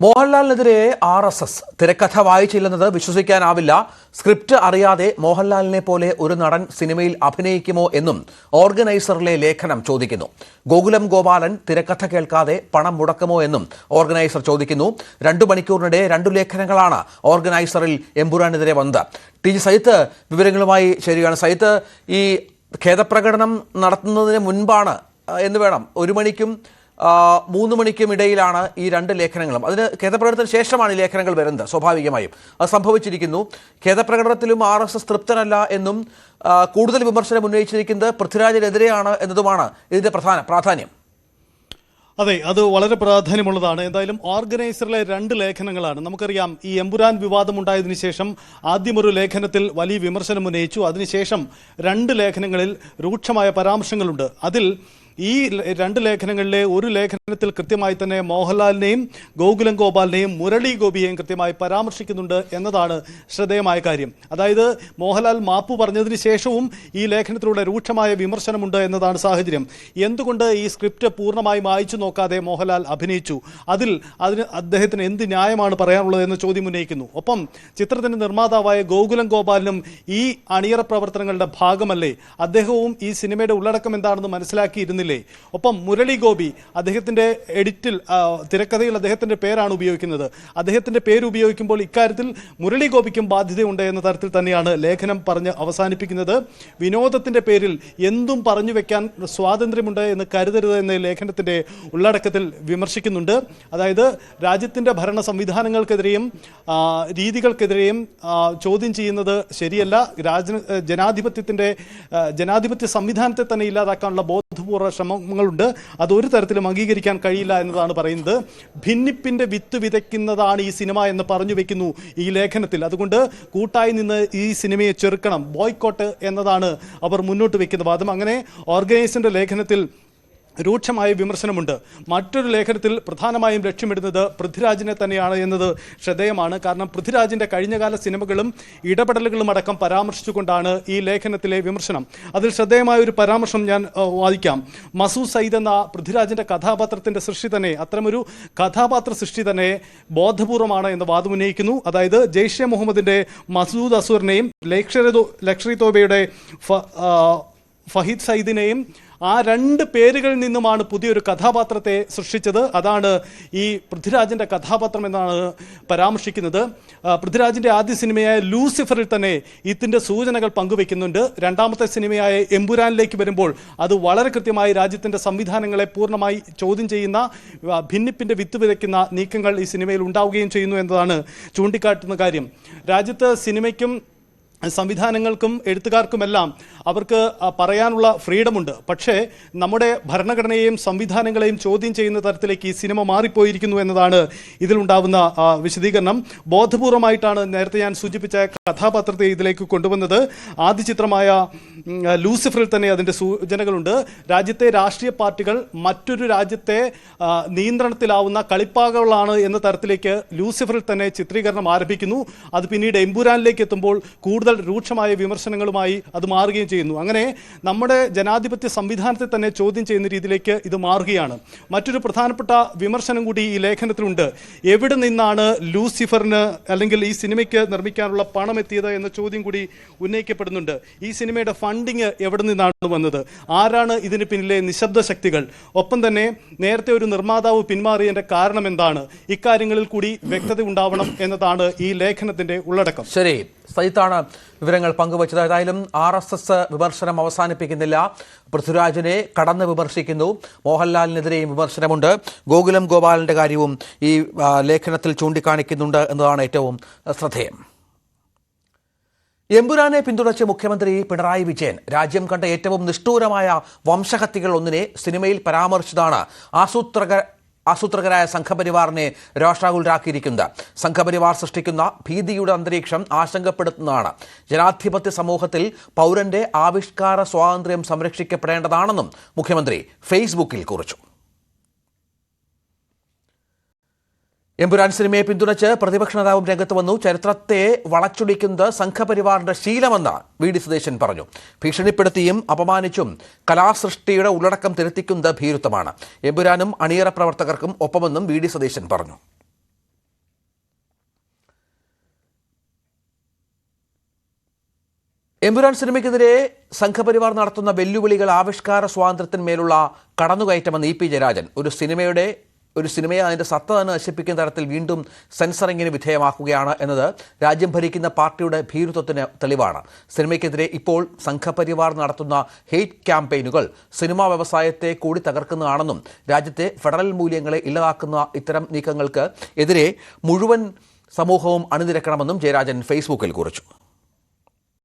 മോഹൻലാലിനെതിരെ R S S തിരക്കഥ വായിച്ചില്ലെന്നത് വിശ്വസിക്കാനാവില്ല. Script അറിയാതെ മോഹൻലാലിനെ പോലെ ഒരു നടൻ സിനിമയിൽ അഭിനയിക്കുമോ എന്നും ഓർഗനൈസറിലെ ലേഖനം ചോദിക്കുന്നു. ഗോകുലം ഗോപാലൻ തിരക്കഥ കേൾക്കാതെ പണം മുടക്കുമോ എന്നും ഓർഗനൈസർ ചോദിക്കുന്നു. രണ്ടു മണിക്കൂറിനിടെ രണ്ടു ലേഖനങ്ങളാണ് ഓർഗനൈസറിൽ എമ്പുരാനെതിരെ വന്നത്. ടി ജി സൈത്ത് വിവരങ്ങളുമായി ചേരുകയാണ്. സൈത്ത് ഈ ഖേദപ്രകടനം നടത്തുന്നതിന് മുൻപാണ് എന്ന് വേണം. ഒരു മണിക്കും മൂന്ന് മണിക്കും ഇടയിലാണ് ഈ രണ്ട് ലേഖനങ്ങളും. അതിന് ഖേദപ്രകടനത്തിന് ശേഷമാണ് ഈ ലേഖനങ്ങൾ വരുന്നത് സ്വാഭാവികമായും. അത് സംഭവിച്ചിരിക്കുന്നു. ഖേദപ്രകടനത്തിലും ആർ എസ് എസ് തൃപ്തനല്ല എന്നും കൂടുതൽ വിമർശനം ഉന്നയിച്ചിരിക്കുന്നത് പൃഥ്വിരാജിനെതിരെയാണ് എന്നതുമാണ് ഇതിന്റെ പ്രധാന പ്രാധാന്യം. അതെ അത് വളരെ പ്രാധാന്യമുള്ളതാണ്. എന്തായാലും ഓർഗനൈസറിലെ രണ്ട് ലേഖനങ്ങളാണ്. നമുക്കറിയാം ഈ എമ്പുരാൻ വിവാദം ഉണ്ടായതിനു ശേഷം ആദ്യമൊരു ലേഖനത്തിൽ വലിയ വിമർശനം ഉന്നയിച്ചു. അതിനുശേഷം രണ്ട് ലേഖനങ്ങളിൽ രൂക്ഷമായ പരാമർശങ്ങളുണ്ട്. അതിൽ ഈ രണ്ട് ലേഖനങ്ങളിലെ ഒരു ലേഖനത്തിൽ കൃത്യമായി തന്നെ മോഹൻലാലിനെയും ഗോകുലം ഗോപാലിനെയും മുരളി ഗോപിയെയും കൃത്യമായി പരാമർശിക്കുന്നുണ്ട് എന്നതാണ് ശ്രദ്ധേയമായ കാര്യം. അതായത് മോഹൻലാൽ മാപ്പ് പറഞ്ഞതിന് ശേഷവും ഈ ലേഖനത്തിലൂടെ രൂക്ഷമായ വിമർശനമുണ്ട് എന്നതാണ് സാഹചര്യം. എന്തുകൊണ്ട് ഈ സ്ക്രിപ്റ്റ് പൂർണമായി വായിച്ചു നോക്കാതെ മോഹൻലാൽ അഭിനയിച്ചു? അതിൽ അതിന് അദ്ദേഹത്തിന് എന്ത് ന്യായമാണ് പറയാനുള്ളത് എന്ന ചോദ്യം ഉന്നയിക്കുന്നു. ഒപ്പം ചിത്രത്തിന്റെ നിർമ്മാതാവായ ഗോകുലം ഗോപാലിനും ഈ അണിയറ പ്രവർത്തനങ്ങളുടെ ഭാഗമല്ലേ? അദ്ദേഹവും ഈ സിനിമയുടെ ഉള്ളടക്കം എന്താണെന്ന് മനസ്സിലാക്കിയിരുന്നില്ലേ. ഒപ്പം മുരളി ഗോപി അദ്ദേഹത്തിന്റെ എഡിറ്റിൽ തിരക്കഥയിൽ അദ്ദേഹത്തിന്റെ പേരാണ് ഉപയോഗിക്കുന്നത്. അദ്ദേഹത്തിന്റെ പേര് ഉപയോഗിക്കുമ്പോൾ ഇക്കാര്യത്തിൽ മുരളി ഗോപിക്കും ബാധ്യതയുണ്ട് എന്ന തരത്തിൽ തന്നെയാണ് ലേഖനം പറഞ്ഞ് അവസാനിപ്പിക്കുന്നത്. വിനോദത്തിന്റെ പേരിൽ എന്തും പറഞ്ഞു വെക്കാൻ സ്വാതന്ത്ര്യമുണ്ട് എന്ന് കരുതരുത് എന്ന ലേഖനത്തിന്റെ ഉള്ളടക്കത്തിൽ വിമർശിക്കുന്നുണ്ട്. അതായത് രാജ്യത്തിന്റെ ഭരണ സംവിധാനങ്ങൾക്കെതിരെയും രീതികൾക്കെതിരെയും ചോദ്യം ചെയ്യുന്നത് ശരിയല്ല. രാജ ജനാധിപത്യത്തിന്റെ ജനാധിപത്യ സംവിധാനത്തെ തന്നെ ഇല്ലാതാക്കാനുള്ള ബോധപൂർവ ശ്രമങ്ങളുണ്ട്. അത് ഒരു തരത്തിലും അംഗീകരിക്കാൻ കഴിയില്ല എന്നതാണ് പറയുന്നത്. ഭിന്നിപ്പിന്റെ വിത്ത് വിതയ്ക്കുന്നതാണ് ഈ സിനിമ എന്ന് പറഞ്ഞു വെക്കുന്നു ഈ ലേഖനത്തിൽ. അതുകൊണ്ട് കൂട്ടായി നിന്ന് ഈ സിനിമയെ ചെറുക്കണം. ബോയ്ക്കോട്ട് എന്നതാണ് അവർ മുന്നോട്ട് വെക്കുന്ന വാദം അങ്ങനെ ഓർഗനൈസറിന്റെ ലേഖനത്തിൽ രൂക്ഷമായ വിമർശനമുണ്ട്. മറ്റൊരു ലേഖനത്തിൽ പ്രധാനമായും ലക്ഷ്യമിടുന്നത് പൃഥ്വിരാജിനെ തന്നെയാണ് എന്നത് ശ്രദ്ധേയമാണ്. കാരണം പൃഥ്വിരാജിന്റെ കഴിഞ്ഞകാല സിനിമകളും ഇടപെടലുകളും അടക്കം പരാമർശിച്ചുകൊണ്ടാണ് ഈ ലേഖനത്തിലെ വിമർശനം. അതിൽ ശ്രദ്ധേയമായ ഒരു പരാമർശം ഞാൻ വായിക്കാം മസൂ സയ്യിദ് എന്ന പൃഥ്വിരാജിന്റെ കഥാപാത്രത്തിന്റെ സൃഷ്ടി തന്നെ അത്തരമൊരു കഥാപാത്ര സൃഷ്ടി തന്നെ ബോധപൂർവമാണ് എന്ന് വാദം ഉന്നയിക്കുന്നു അതായത് ജെയ്ഷെ മുഹമ്മദിന്റെ മസൂദ് അസൂറിനെയും ലക്ഷറി ലക്ഷറി തോബയുടെ ഫഹീദ് സയ്യിദിനെയും ആ രണ്ട് പേരുകളിൽ നിന്നുമാണ് പുതിയൊരു കഥാപാത്രത്തെ സൃഷ്ടിച്ചത്. അതാണ് ഈ പൃഥ്വിരാജിന്റെ കഥാപാത്രം എന്നാണ് പരാമർശിക്കുന്നത്. പൃഥ്വിരാജിന്റെ ആദ്യ സിനിമയായ ലൂസിഫറിൽ തന്നെ ഇതിന്റെ സൂചനകൾ പങ്കുവെക്കുന്നുണ്ട് രണ്ടാമത്തെ സിനിമയായ എമ്പുരാനിലേക്ക് വരുമ്പോൾ അത് വളരെ കൃത്യമായി രാജ്യത്തിന്റെ സംവിധാനങ്ങളെ പൂർണമായി ചോദ്യം ചെയ്യുന്ന ഭിന്നിപ്പിന്റെ വിത്ത് വിതയ്ക്കുന്ന നീക്കങ്ങൾ ഈ സിനിമയിൽ ഉണ്ടാവുകയും ചെയ്യുന്നു എന്നതാണ് ചൂണ്ടിക്കാട്ടുന്ന കാര്യം. രാജ്യത്ത് സിനിമയ്ക്കും സംവിധാനങ്ങൾക്കും എഴുത്തുകാർക്കുമെല്ലാം അവർക്ക് പറയാനുള്ള ഫ്രീഡമുണ്ട്. പക്ഷേ നമ്മുടെ ഭരണഘടനയെയും സംവിധാനങ്ങളെയും ചോദ്യം ചെയ്യുന്ന തരത്തിലേക്ക് ഈ സിനിമ മാറിപ്പോയിരിക്കുന്നു എന്നതാണ് ഇതിലുണ്ടാവുന്ന വിശദീകരണം. ബോധപൂർവമായിട്ടാണ് നേരത്തെ ഞാൻ സൂചിപ്പിച്ച കഥാപാത്രത്തെ ഇതിലേക്ക് കൊണ്ടുവന്നത്. ആദ്യ ചിത്രമായ ലൂസിഫറിൽ തന്നെ അതിന്റെ സൂചനകളുണ്ട്. രാജ്യത്തെ രാഷ്ട്രീയ പാർട്ടികൾ മറ്റൊരു രാജ്യത്തെ നിയന്ത്രണത്തിലാവുന്ന കളിപ്പാകകളാണ് എന്ന തരത്തിലേക്ക് ലൂസിഫറിൽ തന്നെ ചിത്രീകരണം ആരംഭിക്കുന്നു. അത് പിന്നീട് എമ്പുരാനിലേക്ക് എത്തുമ്പോൾ കൂടുതൽ രൂക്ഷമായ വിമർശനങ്ങളുമായി അത് മാറുകയും ചെയ്യുന്നു. അങ്ങനെ നമ്മുടെ ജനാധിപത്യ സംവിധാനത്തെ തന്നെ ചോദ്യം ചെയ്യുന്ന രീതിയിലേക്ക് ഇത് മാറുകയാണ്. മറ്റൊരു പ്രധാനപ്പെട്ട വിമർശനം കൂടി ഈ ലേഖനത്തിലുണ്ട്. എവിടെ നിന്നാണ് ലൂസിഫറിന് അല്ലെങ്കിൽ ഈ സിനിമയ്ക്ക് നിർമ്മിക്കാനുള്ള പണം എത്തിയത് എന്ന ചോദ്യം കൂടി ഉന്നയിക്കപ്പെടുന്നുണ്ട്. ഈ സിനിമയുടെ ഫണ്ടിങ് എവിടെ നിന്നാണ് വന്നത്? ആരാണ് ഇതിന് പിന്നിലെ നിശബ്ദ ശക്തികൾ? ഒപ്പം തന്നെ നേരത്തെ ഒരു നിർമ്മാതാവ് പിന്മാറിയതിന്റെ കാരണം എന്താണ്? ഇക്കാര്യങ്ങളിൽ കൂടി വ്യക്തത ഉണ്ടാവണം എന്നതാണ് ഈ ലേഖനത്തിന്റെ ഉള്ളടക്കം. ശരി. സൈത്താണ് വിവരങ്ങൾ പങ്കുവച്ചത്. ഏതായാലും ആർ എസ് എസ് വിമർശനം അവസാനിപ്പിക്കുന്നില്ല. പൃഥ്വിരാജിനെ കടന്ന് വിമർശിക്കുന്നു. മോഹൻലാലിനെതിരെയും വിമർശനമുണ്ട്. ഗോകുലം ഗോപാലിന്റെ കാര്യവും ഈ ലേഖനത്തിൽ ചൂണ്ടിക്കാണിക്കുന്നുണ്ട് എന്നതാണ് ഏറ്റവും ശ്രദ്ധേയം. എമ്പുരാനെ പിന്തുണച്ച് മുഖ്യമന്ത്രി പിണറായി വിജയൻ രാജ്യം കണ്ട ഏറ്റവും നിഷ്ഠൂരമായ വംശഹത്യകൾ ഒന്നിനെ സിനിമയിൽ പരാമർശിച്ചതാണ്. ആസൂത്രക ആസൂത്രകരായ സംഘപരിവാറിനെ രോഷാകുലരാക്കിയിരിക്കുന്നത് സംഘപരിവാർ സൃഷ്ടിക്കുന്ന ഭീതിയുടെ അന്തരീക്ഷം ആശങ്കപ്പെടുത്തുന്നതാണ്. ജനാധിപത്യ സമൂഹത്തിൽ പൗരന്റെ ആവിഷ്കാര സ്വാതന്ത്ര്യം സംരക്ഷിക്കപ്പെടേണ്ടതാണെന്നും മുഖ്യമന്ത്രി ഫേസ്ബുക്കിൽ കുറിച്ചു. എമ്പുരാൻ സിനിമയെ പിന്തുണച്ച് പ്രതിപക്ഷ നേതാവും രംഗത്ത് വന്നു. ചരിത്രത്തെ വളച്ചൊടിക്കുന്നത് സംഘപരിവാറിന്റെ ശീലമെന്ന് വി ഡി സുദേശൻ പറഞ്ഞു. ഭീഷണിപ്പെടുത്തിയും അപമാനിച്ചും കലാസൃഷ്ടിയുടെ ഉള്ളടക്കം തിരുത്തിക്കുന്നത് ഭീരുത്വമാണ്. എമ്പുരാനും അണിയറ പ്രവർത്തകർക്കും ഒപ്പമെന്നും വി ഡി സുദേശൻ പറഞ്ഞു. എമ്പുരാൻ സിനിമയ്ക്കെതിരെ സംഘപരിവാർ നടത്തുന്ന വെല്ലുവിളികൾ ആവിഷ്കാര സ്വാതന്ത്ര്യത്തിന്മേലുള്ള കടന്നുകയറ്റമെന്ന് ഇ പി ജയരാജൻ ഒരു സിനിമയുടെ ഒരു സിനിമയെ അതിന്റെ സത്ത തന്നെ നശിപ്പിക്കുന്ന തരത്തിൽ വീണ്ടും സെൻസറിങ്ങിന് വിധേയമാക്കുകയാണ് എന്നത് രാജ്യം ഭരിക്കുന്ന പാർട്ടിയുടെ ഭീരുത്വത്തിന് തെളിവാണ്. സിനിമയ്ക്കെതിരെ ഇപ്പോൾ സംഘപരിവാർ നടത്തുന്ന ഹെയ്റ്റ് ക്യാമ്പയിനുകൾ സിനിമാ വ്യവസായത്തെ കൂടി തകർക്കുന്നതാണെന്നും രാജ്യത്തെ ഫെഡറൽ മൂല്യങ്ങളെ ഇല്ലാതാക്കുന്ന ഇത്തരം നീക്കങ്ങൾക്ക് എതിരെ മുഴുവൻ സമൂഹവും അണിനിരക്കണമെന്നും ജയരാജൻ ഫേസ്ബുക്കിൽ കുറിച്ചു.